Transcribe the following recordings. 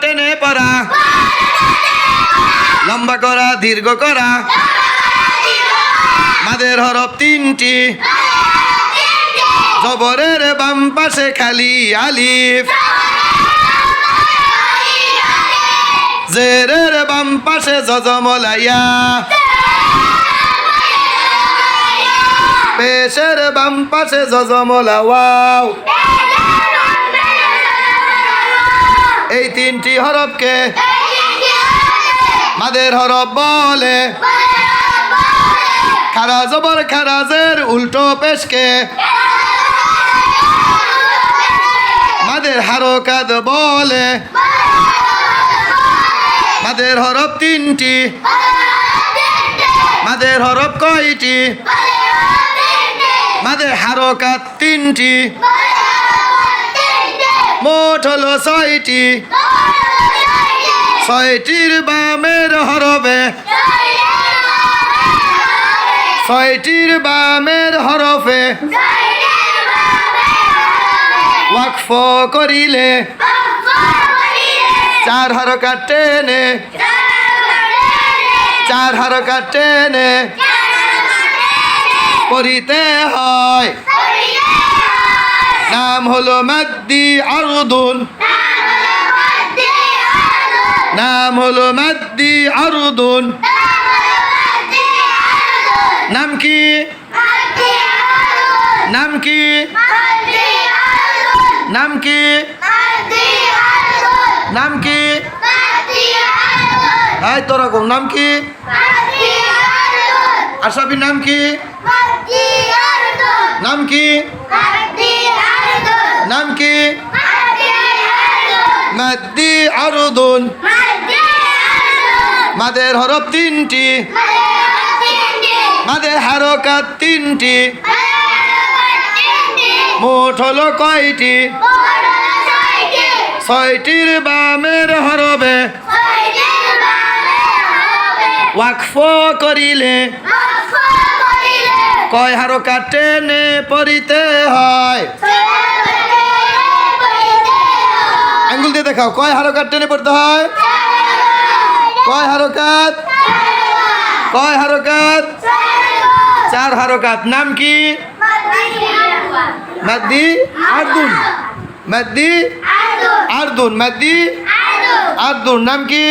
টেনে পড়া। লম্বা করা, দীর্ঘ করা। মাদের হরফ তিনটি। জবরের বাম পাশে খালি আলিফ। জেরের বাম পাশে জজমলাইয়া। পেশের বাম পাশে জজমলা, ওয়াও। এই তিনটি হরফকে মাদের হরফ বলে। খারা জবর খারাজের উল্টো পেশকে। মাদের হারকাত বলে। মাদের হরফ তিনটি। মাদের হরফ কয়টি? মাদের হারকাত তিনটি। মোট ছয়টি। ছয়টির বামের হরফে। ছয়টির বামের হরফে। ওয়াকফ করিলে। চার হরকাত টেনে। চার হরকাত টেনে। পড়িতে হয়। নাম হলো মাদ্দি আরুদুন নাম হলো মাদ্দি আরুদুন নাম কি? নাম কি? নাম কি? নাম কি? এই তোরা কোন নাম কি? আশাফির নাম কি? নাম কি? মাদ্দি আরুদুন। মাদের হরফ তিনটি। মাদের হারকাত তিনটি। মোট হলো কয়টি? ছয়টির বামের হরবে ওয়াকফ করিলে। কয় হারকাত টেনে পড়িতে হয়? আঙ্গুল দিয়ে দেখাও। কয় হারকাত টেনে পড়তে হয়? কয় হারকাত? কয় হারকাত? চার হারকাত। নাম কি? মাদ্দি আর্দুন। মাদ্দি আর্দুন। মাদ্দি আর্দুন। নাম কি?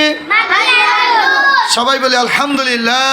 সবাই বলে আলহামদুলিল্লাহ।